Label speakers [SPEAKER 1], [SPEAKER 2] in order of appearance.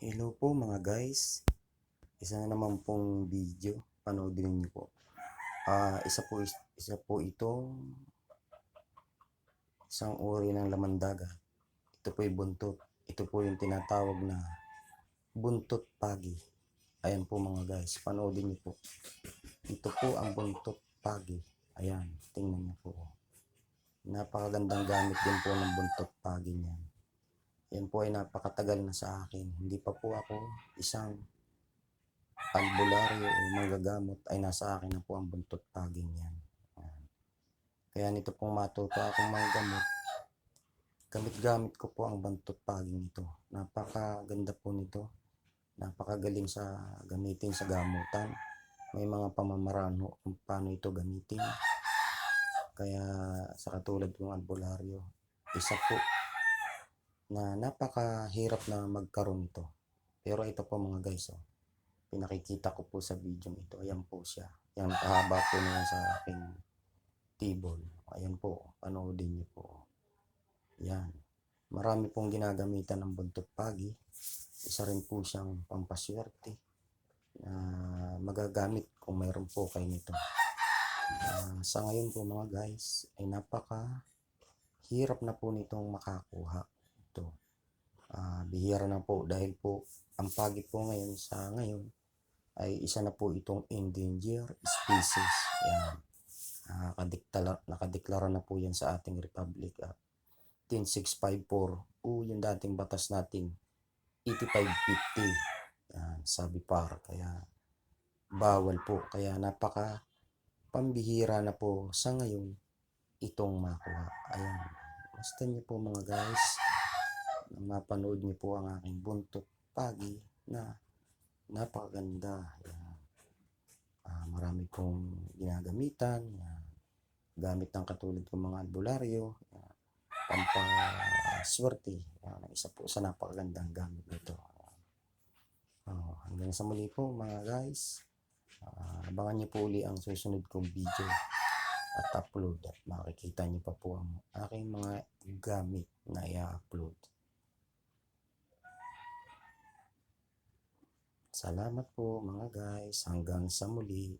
[SPEAKER 1] Hello po mga guys. Isa na naman pong video. Panoodin niyo po. Ah, isa po is- isa po itong isang uri ng laman dagat. Ito po yung buntot. Ito po yung tinatawag na buntot pagi. Ayan po mga guys. Panoodin niyo po. Ito po ang buntot pagi. Ayan, tingnan niyo po. Napakagandang gamit din po ng buntot pagi niyan. Yan po ay napakatagal na sa akin. Hindi pa po ako isang albularyo o manggagamot ay nasa akin na po ang buntot paging yan. Kaya nito pong matuto akong manggamot, gamit-gamit ko po ang buntot paging ito. Napakaganda po nito. Napakagaling sa gamitin sa gamutan. May mga pamamaraan kung paano ito gamitin. Kaya sa katulad kong albularyo, isa po na napakahirap na magkaroon ito. Pero ito po mga guys, oh, pinakikita ko po sa video ito. Ayan po siya. Yung nakahaba po niya sa aking table. Ayan po, panoodin niyo po. Yan. Marami pong ginagamitan ng buntot pagi. Isa rin po siyang pampaswerte na magagamit kung mayroon po kayo nito. Ah, sa ngayon po mga guys, ay napaka hirap na po nitong makakuha bihira na po dahil po ang pagi po ngayon sa ngayon ay isa na po itong endangered species. Yan. Nakadeklara, nakadeklara na po yan sa ating Republic Act 10654 o yung dating batas nating 8550. Yan, sabi par. Kaya bawal po. Kaya napaka pambihira na po sa ngayon itong makuha. Ayan. Basta niyo po mga guys mapanood niyo po ang aking buntot pagi na napakaganda. Yan. Ah, marami pong ginagamitan. Yan. Gamit ng katulad ng mga albularyo. Yan. Pampaswerte. Yan. Isa po sa napakagandang gamit nito. Oh, hanggang sa muli po mga guys. Ah, abangan niyo po uli ang susunod kong video at upload at makikita niyo pa po ang aking mga gamit na i-upload. Salamat po mga guys. Hanggang sa muli.